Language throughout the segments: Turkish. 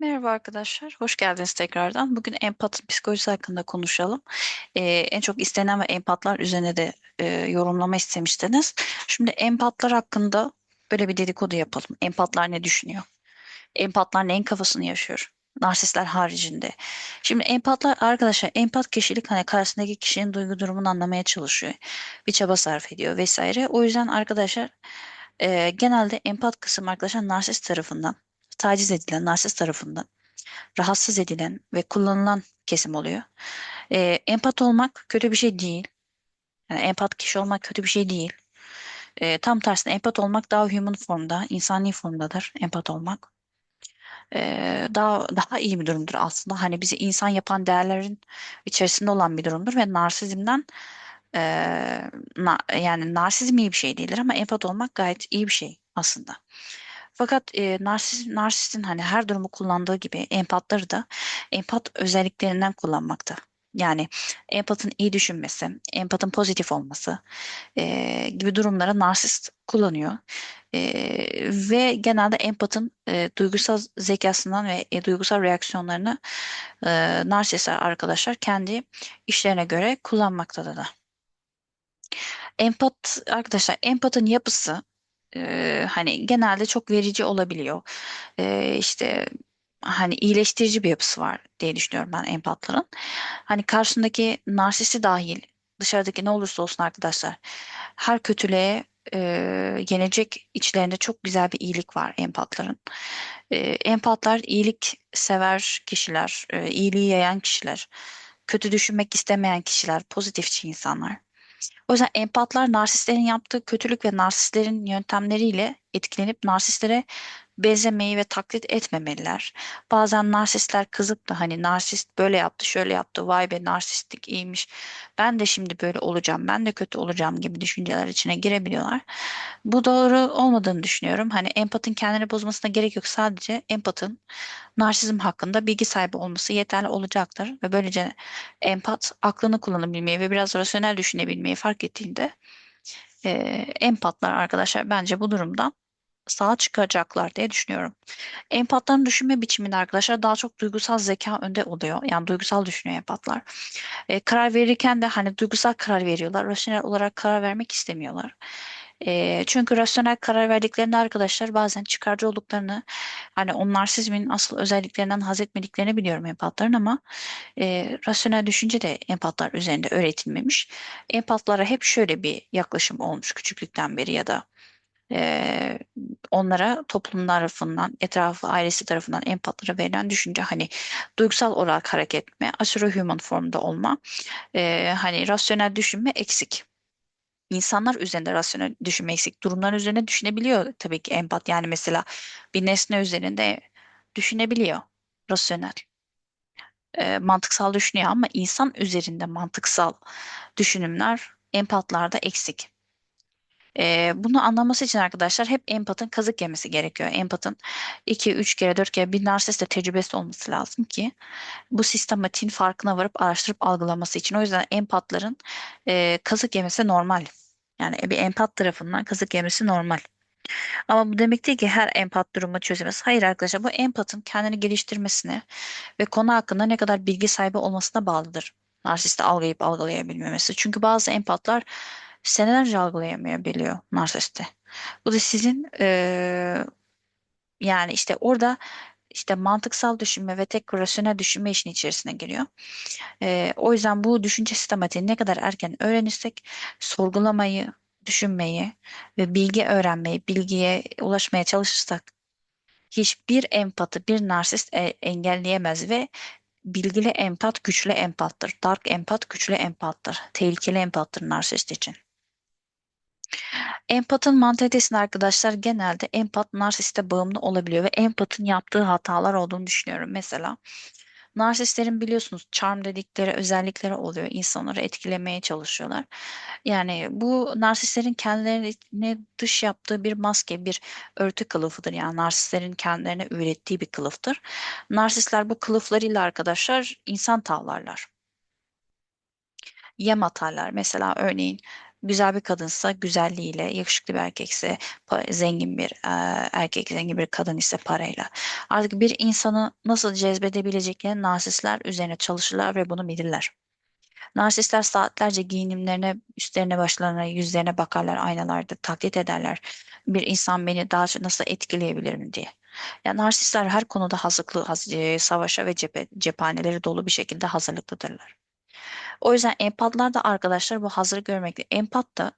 Merhaba arkadaşlar, hoş geldiniz tekrardan. Bugün empati psikolojisi hakkında konuşalım. Ee, en çok istenen ve empatlar üzerine de e, yorumlama istemiştiniz. Şimdi empatlar hakkında böyle bir dedikodu yapalım. Empatlar ne düşünüyor? Empatlar neyin kafasını yaşıyor? Narsistler haricinde. Şimdi empatlar arkadaşlar, empat kişilik hani karşısındaki kişinin duygu durumunu anlamaya çalışıyor. Bir çaba sarf ediyor vesaire. O yüzden arkadaşlar e, genelde empat kısım arkadaşlar narsist tarafından taciz edilen narsist tarafından rahatsız edilen ve kullanılan kesim oluyor. Ee, empat olmak kötü bir şey değil. Yani empat kişi olmak kötü bir şey değil. Ee, tam tersine empat olmak daha human formda, insani formdadır empat olmak. Ee, daha daha iyi bir durumdur aslında. Hani bizi insan yapan değerlerin içerisinde olan bir durumdur ve narsizmden e, na- yani narsizm iyi bir şey değildir ama empat olmak gayet iyi bir şey aslında. Fakat e, narsist, narsistin hani her durumu kullandığı gibi empatları da empat özelliklerinden kullanmakta. Yani empatın iyi düşünmesi, empatın pozitif olması e, gibi durumlara narsist kullanıyor. E, ve genelde empatın e, duygusal zekasından ve e, duygusal reaksiyonlarını e, narsistler arkadaşlar kendi işlerine göre kullanmaktadır da. Empat arkadaşlar empatın yapısı e, hani genelde çok verici olabiliyor. E, işte hani iyileştirici bir yapısı var diye düşünüyorum ben empatların. Hani karşısındaki narsisti dahil dışarıdaki ne olursa olsun arkadaşlar her kötülüğe e, yenecek içlerinde çok güzel bir iyilik var empatların. E, empatlar iyilik sever kişiler, e, iyiliği yayan kişiler, kötü düşünmek istemeyen kişiler, pozitifçi insanlar. O yüzden empatlar narsistlerin yaptığı kötülük ve narsistlerin yöntemleriyle etkilenip narsistlere benzemeyi ve taklit etmemeliler. Bazen narsistler kızıp da hani narsist böyle yaptı, şöyle yaptı, vay be narsistlik iyiymiş. Ben de şimdi böyle olacağım, ben de kötü olacağım gibi düşünceler içine girebiliyorlar. Bu doğru olmadığını düşünüyorum. Hani empatın kendini bozmasına gerek yok. Sadece empatın narsizm hakkında bilgi sahibi olması yeterli olacaktır ve böylece empat aklını kullanabilmeyi ve biraz rasyonel düşünebilmeyi fark ettiğinde e, empatlar arkadaşlar bence bu durumda sağa çıkacaklar diye düşünüyorum. Empatların düşünme biçiminde arkadaşlar daha çok duygusal zeka önde oluyor. Yani duygusal düşünüyor empatlar. E, karar verirken de hani duygusal karar veriyorlar. Rasyonel olarak karar vermek istemiyorlar. E, çünkü rasyonel karar verdiklerinde arkadaşlar bazen çıkarcı olduklarını hani o narsizmin asıl özelliklerinden haz etmediklerini biliyorum empatların ama e, rasyonel düşünce de empatlar üzerinde öğretilmemiş. Empatlara hep şöyle bir yaklaşım olmuş küçüklükten beri ya da onlara toplum tarafından, etrafı, ailesi tarafından empatlara verilen düşünce hani duygusal olarak hareket etme, aşırı human formda olma, hani rasyonel düşünme eksik. İnsanlar üzerinde rasyonel düşünme eksik. Durumlar üzerine düşünebiliyor tabii ki empat. Yani mesela bir nesne üzerinde düşünebiliyor rasyonel. Mantıksal düşünüyor ama insan üzerinde mantıksal düşünümler empatlarda eksik. Ee, bunu anlaması için arkadaşlar hep empatın kazık yemesi gerekiyor. Empatın 2, 3 kere, 4 kere bir narsiste tecrübesi olması lazım ki bu sistematiğin farkına varıp araştırıp algılaması için. O yüzden empatların e, kazık yemesi normal. Yani bir empat tarafından kazık yemesi normal. Ama bu demek değil ki her empat durumu çözemez. Hayır arkadaşlar bu empatın kendini geliştirmesine ve konu hakkında ne kadar bilgi sahibi olmasına bağlıdır. Narsisti algılayıp algılayabilmemesi. Çünkü bazı empatlar senelerce algılayamayabiliyor narsisti. Bu da sizin eee, yani işte orada işte mantıksal düşünme ve tek rasyonel düşünme işin içerisine giriyor. Eee, o yüzden bu düşünce sistematiğini ne kadar erken öğrenirsek sorgulamayı, düşünmeyi ve bilgi öğrenmeyi, bilgiye ulaşmaya çalışırsak hiçbir empatı bir narsist e- engelleyemez ve bilgili empat güçlü empattır. Dark empat güçlü empattır. Tehlikeli empattır narsist için. Empatın mantalitesinde arkadaşlar genelde empat narsiste bağımlı olabiliyor ve empatın yaptığı hatalar olduğunu düşünüyorum. Mesela narsistlerin biliyorsunuz charm dedikleri özellikleri oluyor. İnsanları etkilemeye çalışıyorlar. Yani bu narsistlerin kendilerine dış yaptığı bir maske, bir örtü kılıfıdır. Yani narsistlerin kendilerine ürettiği bir kılıftır. Narsistler bu kılıflarıyla arkadaşlar insan tavlarlar. Yem atarlar. Mesela örneğin Güzel bir kadınsa güzelliğiyle, yakışıklı bir erkekse zengin bir e, erkek, zengin bir kadın ise parayla. Artık bir insanı nasıl cezbedebileceklerini narsistler üzerine çalışırlar ve bunu bilirler. Narsistler saatlerce giyinimlerine, üstlerine, başlarına, yüzlerine bakarlar aynalarda, taklit ederler. Bir insan beni daha nasıl etkileyebilir mi diye. Yani narsistler her konuda hazırlıklı, haz- e, savaşa ve cephe, cephaneleri dolu bir şekilde hazırlıklıdırlar. O yüzden empatlar da arkadaşlar bu hazır görmekle. Empat da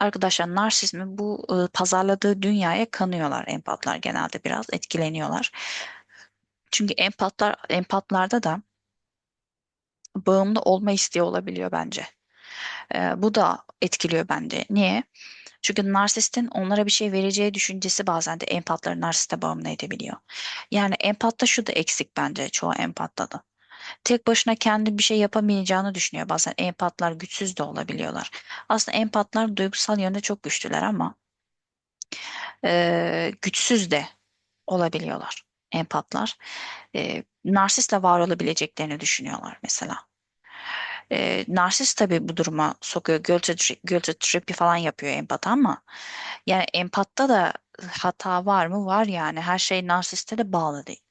arkadaşlar narsizmi bu e, pazarladığı dünyaya kanıyorlar empatlar genelde biraz etkileniyorlar. Çünkü empatlar empatlarda da bağımlı olma isteği olabiliyor bence. E, bu da etkiliyor bende. Niye? Çünkü narsistin onlara bir şey vereceği düşüncesi bazen de empatları narsiste bağımlı edebiliyor. Yani empatta şu da eksik bence çoğu empatta da. Tek başına kendi bir şey yapamayacağını düşünüyor. Bazen empatlar güçsüz de olabiliyorlar. Aslında empatlar duygusal yönde çok güçlüler ama e, güçsüz de olabiliyorlar empatlar. E, narsistle var olabileceklerini düşünüyorlar mesela. E, narsist tabii bu duruma sokuyor. Guilty, guilty trip'i falan yapıyor empat ama yani empatta da hata var mı? Var yani. Her şey narsiste de bağlı değil.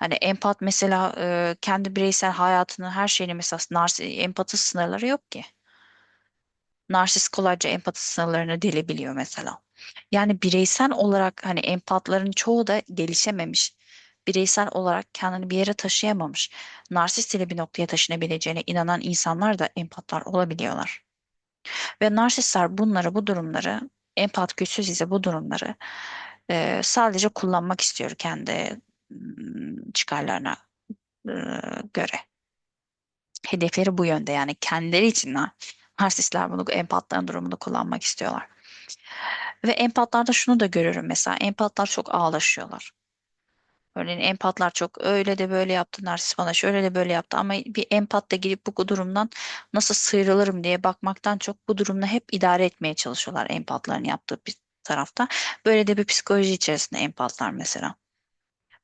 Hani empat mesela e, kendi bireysel hayatını her şeyini mesela narsi, empati sınırları yok ki. Narsist kolayca empati sınırlarını delebiliyor mesela. Yani bireysel olarak hani empatların çoğu da gelişememiş. Bireysel olarak kendini bir yere taşıyamamış. Narsist ile bir noktaya taşınabileceğine inanan insanlar da empatlar olabiliyorlar. Ve narsistler bunları, bu durumları, empat güçsüz ise bu durumları e, sadece kullanmak istiyor kendi çıkarlarına e, göre. Hedefleri bu yönde yani kendileri için nar- narsistler bunu empatların durumunu kullanmak istiyorlar. Ve empatlarda şunu da görüyorum mesela empatlar çok ağlaşıyorlar. Örneğin empatlar çok öyle de böyle yaptı narsist bana şöyle de böyle yaptı ama bir empat da gidip bu durumdan nasıl sıyrılırım diye bakmaktan çok bu durumla hep idare etmeye çalışıyorlar empatların yaptığı bir tarafta. Böyle de bir psikoloji içerisinde empatlar mesela.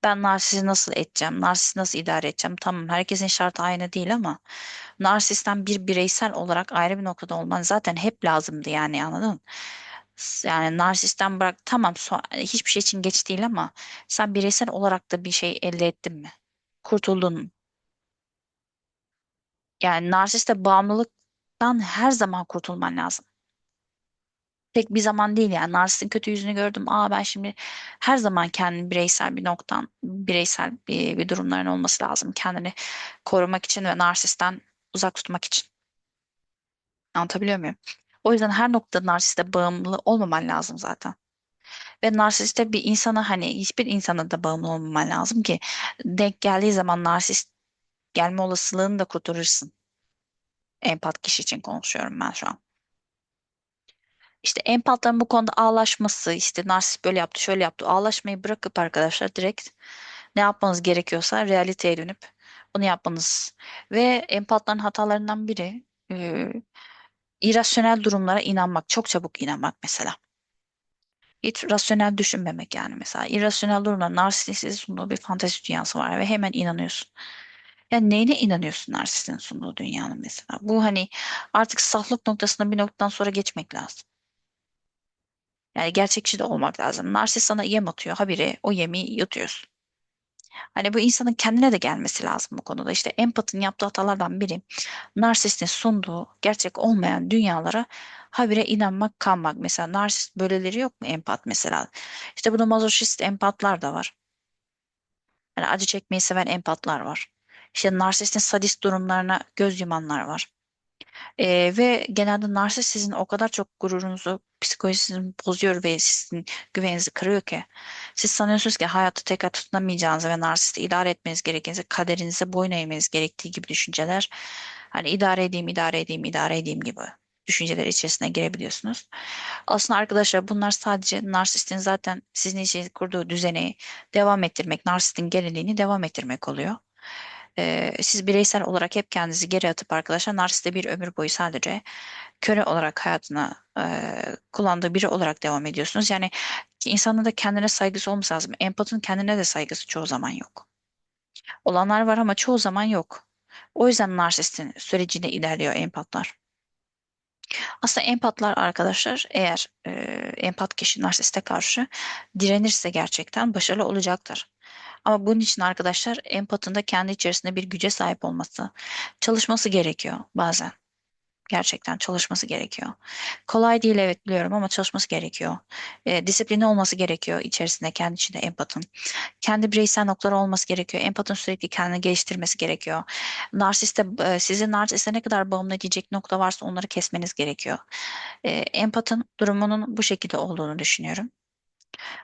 Ben narsizi nasıl edeceğim? Narsizi nasıl idare edeceğim? Tamam herkesin şartı aynı değil ama narsisten bir bireysel olarak ayrı bir noktada olman zaten hep lazımdı yani anladın mı? Yani narsisten bırak tamam so hiçbir şey için geç değil ama sen bireysel olarak da bir şey elde ettin mi? Kurtuldun? Yani narsiste bağımlılıktan her zaman kurtulman lazım. Tek bir zaman değil yani narsistin kötü yüzünü gördüm. Aa ben şimdi her zaman kendini bireysel bir noktan, bireysel bir, bir durumların olması lazım. Kendini korumak için ve narsisten uzak tutmak için. Anlatabiliyor muyum? O yüzden her noktada narsiste bağımlı olmaman lazım zaten. Ve narsiste bir insana hani hiçbir insana da bağımlı olmaman lazım ki denk geldiği zaman narsist gelme olasılığını da kurtarırsın. Empat kişi için konuşuyorum ben şu an. İşte empatların bu konuda ağlaşması, işte narsist böyle yaptı, şöyle yaptı. Ağlaşmayı bırakıp arkadaşlar direkt ne yapmanız gerekiyorsa realiteye dönüp bunu yapmanız. Ve empatların hatalarından biri e, irrasyonel durumlara inanmak, çok çabuk inanmak mesela. Hiç rasyonel düşünmemek yani mesela. İrrasyonel durumlar, narsistin sunduğu bir fantezi dünyası var ve hemen inanıyorsun. Yani neyine inanıyorsun narsistin sunduğu dünyanın mesela? Bu hani artık saflık noktasında bir noktadan sonra geçmek lazım. Yani gerçekçi de olmak lazım. Narsist sana yem atıyor. Habire o yemi yutuyorsun. Hani bu insanın kendine de gelmesi lazım bu konuda. İşte empatın yaptığı hatalardan biri narsistin sunduğu gerçek olmayan dünyalara habire inanmak, kanmak. Mesela narsist böyleleri yok mu empat mesela? İşte burada mazoşist empatlar da var. Yani acı çekmeyi seven empatlar var. İşte narsistin sadist durumlarına göz yumanlar var. Ee, ve genelde narsist sizin o kadar çok gururunuzu, psikolojisini bozuyor ve sizin güveninizi kırıyor ki siz sanıyorsunuz ki hayatta tekrar tutunamayacağınızı ve narsisti idare etmeniz gerektiğinizi, kaderinize boyun eğmeniz gerektiği gibi düşünceler hani idare edeyim, idare edeyim, idare edeyim gibi düşünceler içerisine girebiliyorsunuz. Aslında arkadaşlar bunlar sadece narsistin zaten sizin için kurduğu düzeni devam ettirmek, narsistin geleneğini devam ettirmek oluyor. Ee, siz bireysel olarak hep kendinizi geri atıp arkadaşlar narsiste bir ömür boyu sadece köle olarak hayatına e, kullandığı biri olarak devam ediyorsunuz. Yani insanın da kendine saygısı olması lazım. Empatın kendine de saygısı çoğu zaman yok. Olanlar var ama çoğu zaman yok. O yüzden narsistin sürecinde ilerliyor empatlar. Aslında empatlar arkadaşlar eğer e, empat kişi narsiste karşı direnirse gerçekten başarılı olacaktır. Ama bunun için arkadaşlar empatın da kendi içerisinde bir güce sahip olması, çalışması gerekiyor bazen. Gerçekten çalışması gerekiyor. Kolay değil evet biliyorum ama çalışması gerekiyor. E, disiplini olması gerekiyor içerisinde kendi içinde empatın. Kendi bireysel noktaları olması gerekiyor. Empatın sürekli kendini geliştirmesi gerekiyor. Narsiste, e, sizin narsiste ne kadar bağımlı edecek nokta varsa onları kesmeniz gerekiyor. E, empatın durumunun bu şekilde olduğunu düşünüyorum.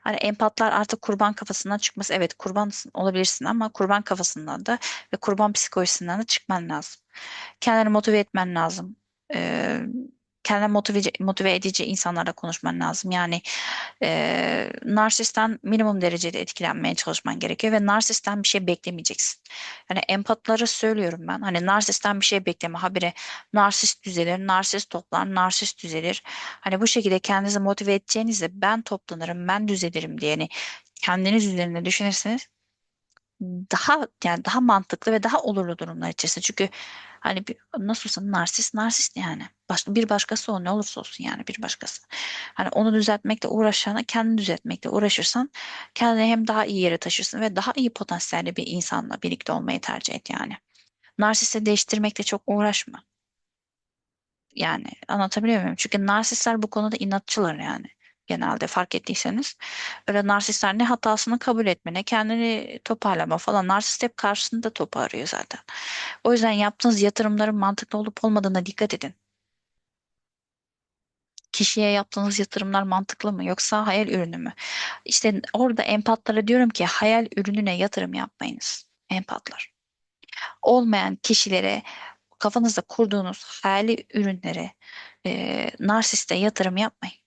Hani empatlar artık kurban kafasından çıkması. Evet kurban olabilirsin ama kurban kafasından da ve kurban psikolojisinden de çıkman lazım. Kendini motive etmen lazım. Ee, kendine motive, motive edici insanlarla konuşman lazım. Yani e, narsisten minimum derecede etkilenmeye çalışman gerekiyor ve narsisten bir şey beklemeyeceksin. Yani empatlara söylüyorum ben. Hani narsisten bir şey bekleme. Habire narsist düzelir, narsist toplar, narsist düzelir. Hani bu şekilde kendinizi motive edeceğinizde ben toplanırım, ben düzelirim diye hani kendiniz üzerine düşünürseniz daha yani daha mantıklı ve daha olurlu durumlar içerisinde. Çünkü hani bir, nasıl olsa narsist narsist yani. Başka, bir başkası o ne olursa olsun yani bir başkası. Hani onu düzeltmekle uğraşana kendini düzeltmekle uğraşırsan kendini hem daha iyi yere taşırsın ve daha iyi potansiyelli bir insanla birlikte olmayı tercih et yani. Narsiste değiştirmekle çok uğraşma. Yani anlatabiliyor muyum? Çünkü narsistler bu konuda inatçılar yani. Genelde fark ettiyseniz. Öyle narsistler ne hatasını kabul etme ne kendini toparlama falan. Narsist hep karşısında topu arıyor zaten. O yüzden yaptığınız yatırımların mantıklı olup olmadığına dikkat edin. Kişiye yaptığınız yatırımlar mantıklı mı yoksa hayal ürünü mü? İşte orada empatlara diyorum ki hayal ürününe yatırım yapmayınız. Empatlar. Olmayan kişilere kafanızda kurduğunuz hayali ürünlere e, narsiste yatırım yapmayın.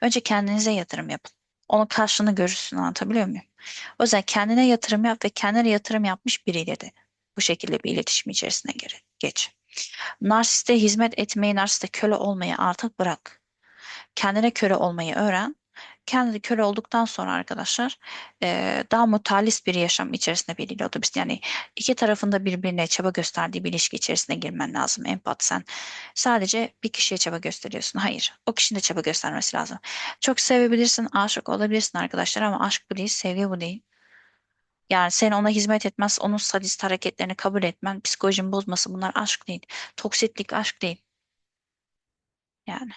Önce kendinize yatırım yapın. Onun karşılığını görürsün anlatabiliyor muyum? O yüzden kendine yatırım yap ve kendine yatırım yapmış biriyle de bu şekilde bir iletişim içerisine geç. Narsiste hizmet etmeyi, narsiste köle olmayı artık bırak. Kendine köle olmayı öğren. Kendine köle olduktan sonra arkadaşlar e, daha mutalist bir yaşam içerisinde biriyle otobüs. Yani iki tarafında birbirine çaba gösterdiği bir ilişki içerisine girmen lazım. Empat sen sadece bir kişiye çaba gösteriyorsun. Hayır. O kişinin de çaba göstermesi lazım. Çok sevebilirsin, aşık olabilirsin arkadaşlar ama aşk bu değil, sevgi bu değil. Yani sen ona hizmet etmez, onun sadist hareketlerini kabul etmen, psikolojini bozması bunlar aşk değil. Toksitlik aşk değil. Yani.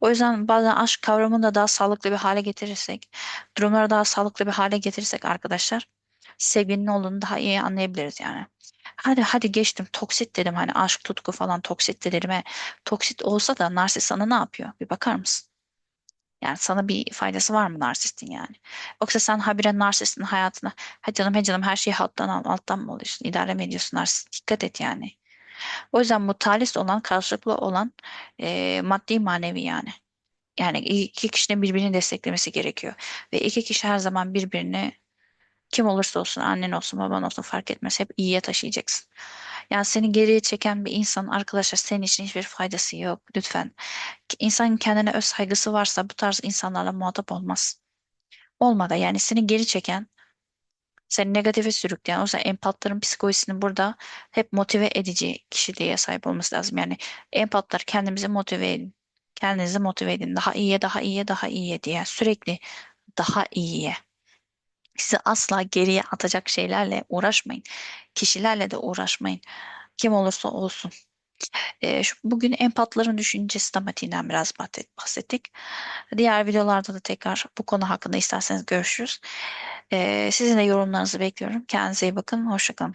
O yüzden bazen aşk kavramını da daha sağlıklı bir hale getirirsek, durumları daha sağlıklı bir hale getirirsek arkadaşlar, sevginin olduğunu daha iyi anlayabiliriz yani. Hadi hadi geçtim toksit dedim hani aşk tutku falan toksit dedirime toksit olsa da narsist sana ne yapıyor? Bir bakar mısın? Yani sana bir faydası var mı narsistin yani? Yoksa sen habire narsistin hayatına hadi canım he canım her şeyi alttan al alttan mı alıyorsun? İdare mi ediyorsun narsist? Dikkat et yani. O yüzden mutualist olan karşılıklı olan e, maddi manevi yani. Yani iki kişinin birbirini desteklemesi gerekiyor. Ve iki kişi her zaman birbirini kim olursa olsun annen olsun baban olsun fark etmez hep iyiye taşıyacaksın. Yani seni geriye çeken bir insan arkadaşlar senin için hiçbir faydası yok. Lütfen. İnsanın kendine öz saygısı varsa bu tarz insanlarla muhatap olmaz. Olmadı yani seni geri çeken seni negatife sürükleyen o yüzden empatların psikolojisini burada hep motive edici kişiliğe sahip olması lazım. Yani empatlar kendimizi motive edin. Kendinizi motive edin. Daha iyiye, daha iyiye, daha iyiye diye. Sürekli daha iyiye. Sizi asla geriye atacak şeylerle uğraşmayın. Kişilerle de uğraşmayın. Kim olursa olsun. E, şu, bugün empatların düşünce sistematiğinden biraz bahset- bahsettik. Diğer videolarda da tekrar bu konu hakkında isterseniz görüşürüz. E, sizin de yorumlarınızı bekliyorum. Kendinize iyi bakın. Hoşça kalın.